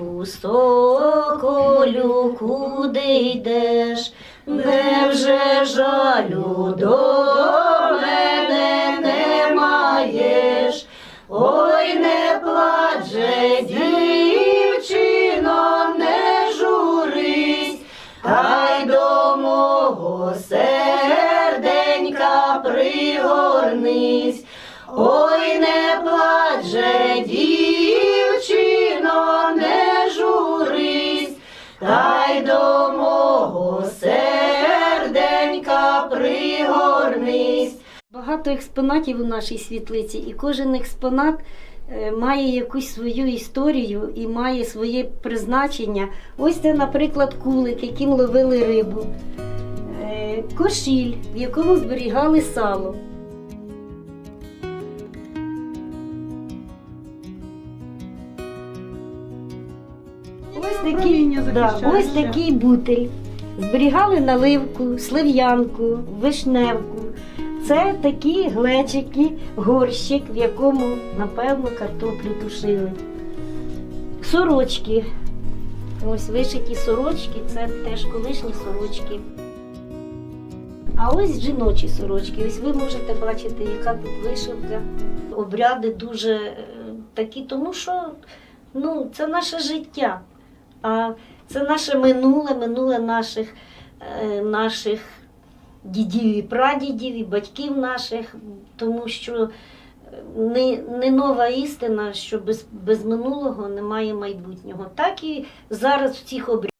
Соколику, соколю, куди йдеш? Невже жалю до мене не маєш? Ой, не плач дівчино, не журись, та й до мого серденька пригорнись. Ой, не плач дівчино, Багато експонатів у нашій світлиці, і кожен експонат е, має якусь свою історію і має своє призначення. Ось це, наприклад, кулик, яким ловили рибу, Е, кошіль, в якому зберігали сало. Ось такий, да, ось такий бутель. Зберігали наливку, слив'янку, вишневку. Це такі глечики, горщик, в якому, напевно, картоплю тушили. Сорочки. Ось вишиті сорочки, це теж колишні сорочки. А ось жіночі сорочки. Ось ви можете бачити, яка тут вишивка. Обряди дуже е, такі, тому що ну, це наше життя. А це наше минуле, минуле наших, е, наших дідів і прадідів, і батьків наших, тому що е, не, не нова істина, що без, без минулого немає майбутнього. Так і зараз в цих обрядах.